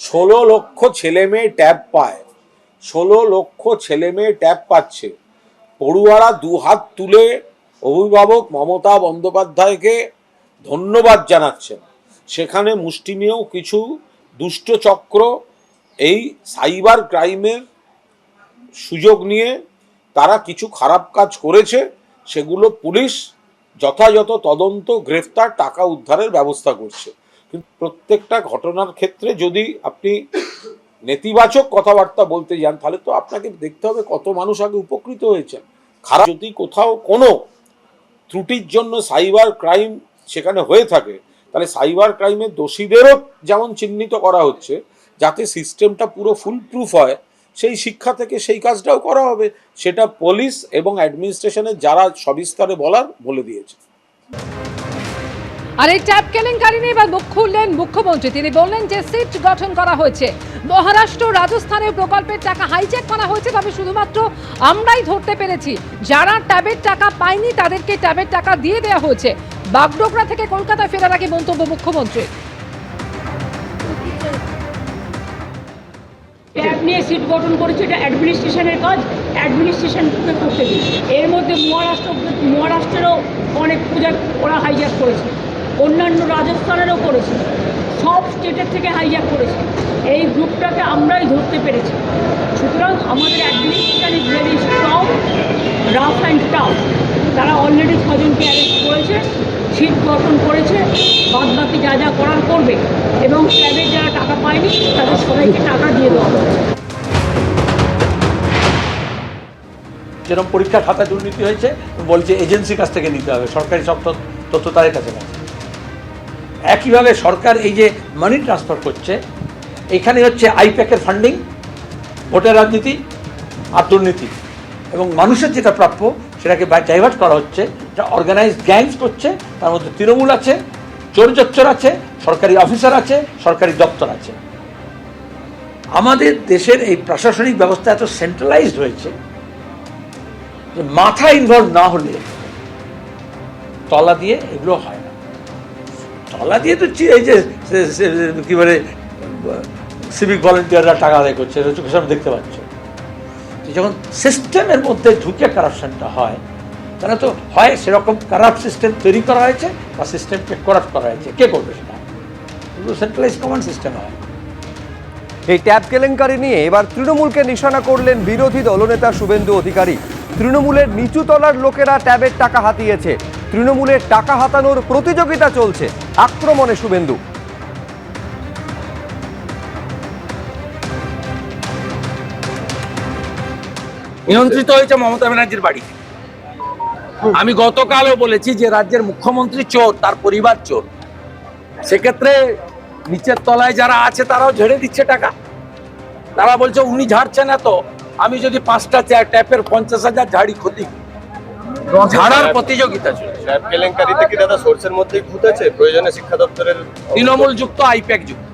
ষোলো লক্ষ ছেলে মেয়ে ট্যাব পায়। ষোলো লক্ষ ছেলে মেয়ে ট্যাব পাচ্ছে। পড়ুয়ারা দু হাত তুলে অভিভাবক মমতা বন্দ্যোপাধ্যায়কে ধন্যবাদ জানাচ্ছেন। সেখানে মুষ্টিমেয় কিছু দুষ্ট চক্র এই সাইবার ক্রাইমের সুযোগ নিয়ে তারা কিছু খারাপ কাজ করেছে। সেগুলো পুলিশ যথাযথ তদন্ত, গ্রেফতার, টাকা উদ্ধারের ব্যবস্থা করছে। কিন্তু প্রত্যেকটা ঘটনার ক্ষেত্রে যদি আপনি নেতিবাচক কথাবার্তা বলতে যান, তাহলে তো আপনাকে দেখতে হবে কত মানুষ আগে উপকৃত হয়েছেন। খারাপ যদি কোথাও কোনো ত্রুটির জন্য সাইবার ক্রাইম সেখানে হয়ে থাকে, তাহলে সাইবার ক্রাইমের দোষীদেরও যেমন চিহ্নিত করা হচ্ছে, যাতে সিস্টেমটা পুরো ফুল প্রুফ হয়, সেই শিক্ষা থেকে সেই কাজটাও করা হবে। সেটা পুলিশ এবং অ্যাডমিনিস্ট্রেশনের যারা সবিস্তারে বলার বলে দিয়েছে। আর এই ট্যাব কেলেঙ্কারি নিয়ে এবার মুখ খুললেন মুখ্যমন্ত্রী। তিনি বললেন যে সিট গঠন করা হয়েছে। মহারাষ্ট্র রাজস্থানের প্রকল্পের টাকা হাইজ্যাক করা হয়েছে, তবে শুধুমাত্র আমরাই ধরতে পেরেছি। যারা ট্যাবের টাকা পায়নি, তাদেরকে ট্যাবের টাকা দিয়ে দেওয়া হয়েছে। বাগডোগরা থেকে কলকাতা ফেরার আগে মন্তব্য মুখ্যমন্ত্রী। ট্যাব নিয়ে সিট গঠন করেছে, এটা অ্যাডমিনিস্ট্রেশনের কাজ অ্যাডমিনিস্ট্রেশনকে করতে দিন এর মধ্যে মহারাষ্ট্র, মহারাষ্ট্রেরও অনেক পূজা ওরা হাইজ্যাক করেছে। অন্যান্য রাজস্থানেরও করেছে। সব স্টেটের থেকে হাইজ্যাক করেছে। এই গ্রুপটাকে আমরাই ধরতে পেরেছি। সুতরাং আমাদের administration is very strong rough and tough তারা অলরেডি ছজনকে অ্যারেস্ট করেছে সিট গঠন করেছে বাদ বাকি যা যা করার করবে। এবং ট্যাবে যারা টাকা পায়নি, তাদের সবাইকে টাকা দিয়ে দেওয়া হবে। যেরকম পরীক্ষা খাতা দুর্নীতি হয়েছে, বলছে এজেন্সির কাছ থেকে নিতে হবে। সরকারি সব তথ্য- তাদের কাছে একইভাবে সরকার এই যে মানি ট্রান্সফার করছে, এখানে হচ্ছে আইপ্যাকের ফান্ডিং ভোটের রাজনীতি, আর দুর্নীতি। এবং মানুষের যেটা প্রাপ্য, সেটাকে ডাইভার্ট করা হচ্ছে, যা অর্গানাইজড গ্যাংস করছে, তার মধ্যে তৃণমূল আছে চোরজচ্চর আছে, সরকারি অফিসার আছে, সরকারি দপ্তর আছে। আমাদের দেশের এই প্রশাসনিক ব্যবস্থা এত সেন্ট্রালাইজড হয়েছে, যে মাথা ইনভলভ না হলে তলা দিয়ে এগুলো হয় তলা দিয়ে তো এই যে কি বলে সিভিক ভলেন্টিয়াররা টাকা আদায় করছে এটা চোখের সামনে দেখতে পাচ্ছ। যখন সিস্টেমের মধ্যে ঢুকে কারাপশনটা হয়, তাহলে তো হয় সেরকম কারাপ্ট সিস্টেম তৈরি করা হয়েছে বা সিস্টেমকে করাপ্ট করা হয়েছে। কে করবে সেটা? এগুলো সেন্ট্রালাইজ কমান্ড সিস্টেম হয়। এই ট্যাব কেলেঙ্কারি নিয়ে এবার তৃণমূলকে নিশানা করলেন বিরোধী দলনেতা শুভেন্দু অধিকারী। তৃণমূলের নিচু তলার লোকেরা ট্যাবের টাকা হাতিয়েছে। তৃণমূলের টাকা হাতানোর প্রতিযোগিতা চলছে। আক্রমণে শুভেন্দু। নিয়ন্ত্রিত হয়েছে মমতা ব্যানার্জির বাড়ি। আমি গতকালও বলেছি যে রাজ্যের মুখ্যমন্ত্রী চোর তার পরিবার চোর। সেক্ষেত্রে নিচের তলায় যারা আছে তারাও ঝেড়ে দিচ্ছে টাকা। তারা বলছে উনি ঝাড়ছেন এত আমি যদি পাঁচটা ট্যাপের পঞ্চাশ হাজার ঝাড়ি ক্ষতি ঝাড়ার প্রতিযোগিতা চলছে। কেলেঙ্কারিতে কি দাদা সোর্সের মধ্যেই ভূত আছে প্রয়োজনে শিক্ষা দপ্তরের তৃণমূল যুক্ত আইপ্যাক যুক্ত